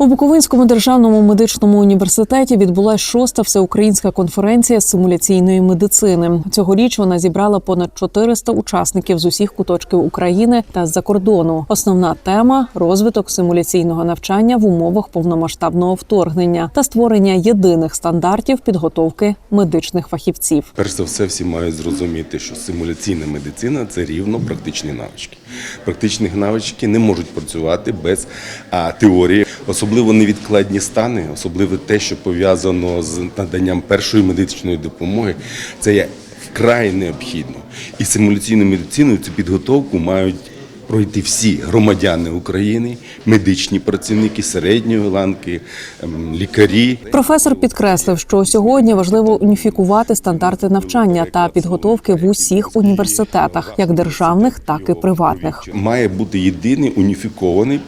У Буковинському державному медичному університеті відбулася шоста всеукраїнська конференція симуляційної медицини. Цьогоріч вона зібрала понад 400 учасників з усіх куточків України та з-за кордону. Основна тема розвиток симуляційного навчання в умовах повномасштабного вторгнення та створення єдиних стандартів підготовки медичних фахівців. Перш за все, всі мають зрозуміти, що симуляційна медицина це рівно практичні навички. Практичні навички не можуть працювати без теорії, особливо невідкладні стани, особливо те, що пов'язано з наданням першої медичної допомоги. Це є вкрай необхідно. І симуляційну медицину цю підготовку мають. Пройти всі громадяни України, медичні працівники середньої ланки, ем, лікарі, Професор підкреслив, що сьогодні важливо уніфікувати стандарти навчання та підготовки в усіх університетах, як державних, так і приватних. має бути єдиний уніфікований,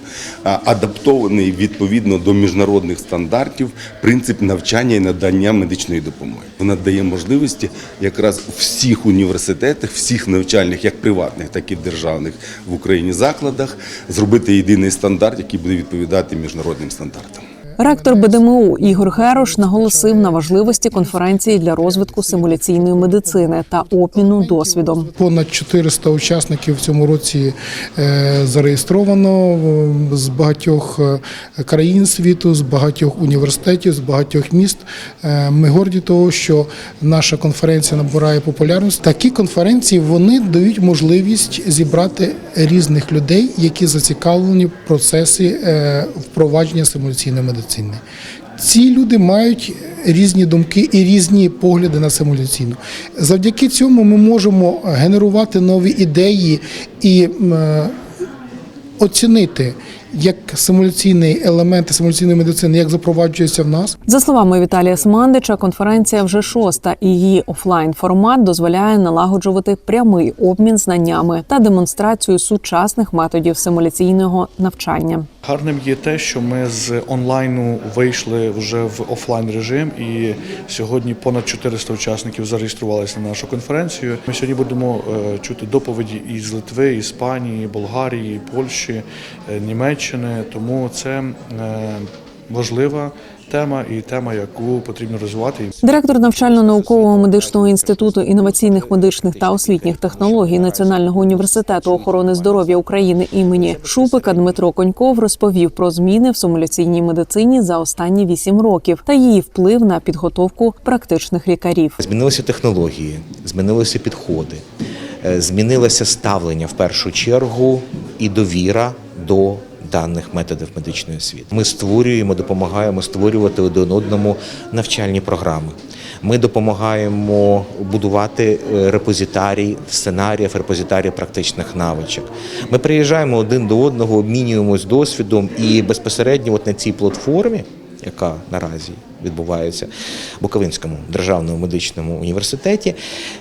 адаптований відповідно до міжнародних стандартів принцип навчання і надання медичної допомоги. Вона дає можливості якраз у всіх університетах, всіх навчальних, як приватних, так і державних в Україні закладах, зробити єдиний стандарт, який буде відповідати міжнародним стандартам. Ректор БДМУ Ігор Герош наголосив на важливості конференції для розвитку симуляційної медицини та обміну досвідом. Понад 400 учасників в цьому році е, зареєстровано з багатьох е, країн світу, з багатьох університетів, з багатьох міст. Е, Ми горді того, що наша конференція набирає популярність. Такі конференції вони дають можливість зібрати різних людей, які зацікавлені в процесі впровадження симуляційної медицини. Ці люди мають різні думки і різні погляди на симуляційну. Завдяки цьому ми можемо генерувати нові ідеї і е, оцінити, як симуляційний елементи симуляційної медицини, як запроваджується в нас. За словами Віталія Смандича, конференція вже шоста, і її офлайн формат дозволяє налагоджувати прямий обмін знаннями та демонстрацію сучасних методів симуляційного навчання. Гарним є те, що ми з онлайну вийшли вже в офлайн режим, і сьогодні понад 400 учасників зареєструвалися на нашу конференцію. Ми сьогодні будемо е, чути доповіді із Литви, Іспанії, Болгарії, Польщі, е, Німеччини. Тому це е, важлива тема і тема, яку потрібно розвивати. Директор навчально-наукового медичного інституту інноваційних медичних та освітніх технологій Національного університету охорони здоров'я України імені Шупика Дмитро Коньков розповів про зміни в симуляційній медицині за останні вісім років та її вплив на підготовку практичних лікарів. Змінилися технології, змінилися підходи, е, змінилося ставлення в першу чергу і довіра до даних методів медичної освіти. Ми створюємо, допомагаємо створювати один одному навчальні програми. Ми допомагаємо будувати е, репозитарій сценаріїв, репозитарій практичних навичок. Ми приїжджаємо один до одного, обмінюємось досвідом і безпосередньо от на цій платформі яка наразі відбувається в Буковинському державному медичному університеті,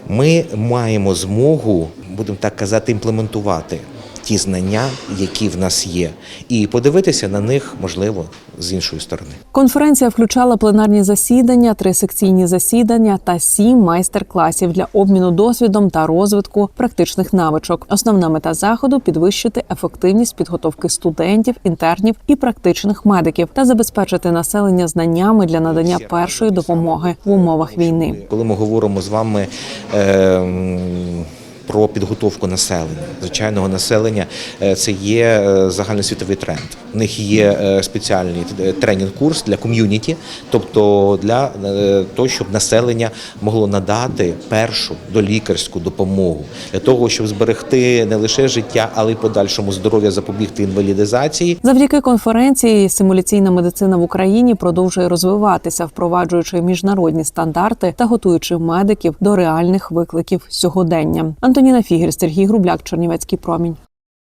ми маємо змогу, будемо так казати, імплементувати ті знання, які в нас є, і подивитися на них можливо з іншої сторони. Конференція включала пленарні засідання, три секційні засідання та сім майстер-класів для обміну досвідом та розвитку практичних навичок. Основна мета заходу підвищити ефективність підготовки студентів, інтернів і практичних медиків та забезпечити населення знаннями для надання першої допомоги в умовах війни. Коли ми говоримо з вами. Е, про підготовку населення, звичайного населення, е, це є е, загальносвітовий тренд. У них є е, спеціальний тренінг-курс для ком'юніті, тобто для того, щоб населення могло надати першу долікарську допомогу для того, щоб зберегти не лише життя, але й подальшому здоров'я запобігти інвалідизації. Завдяки конференції симуляційна медицина в Україні продовжує розвиватися, впроваджуючи міжнародні стандарти та готуючи медиків до реальних викликів сьогодення. Антоніна Фігер, Сергій Грубляк, Чернівецький промінь.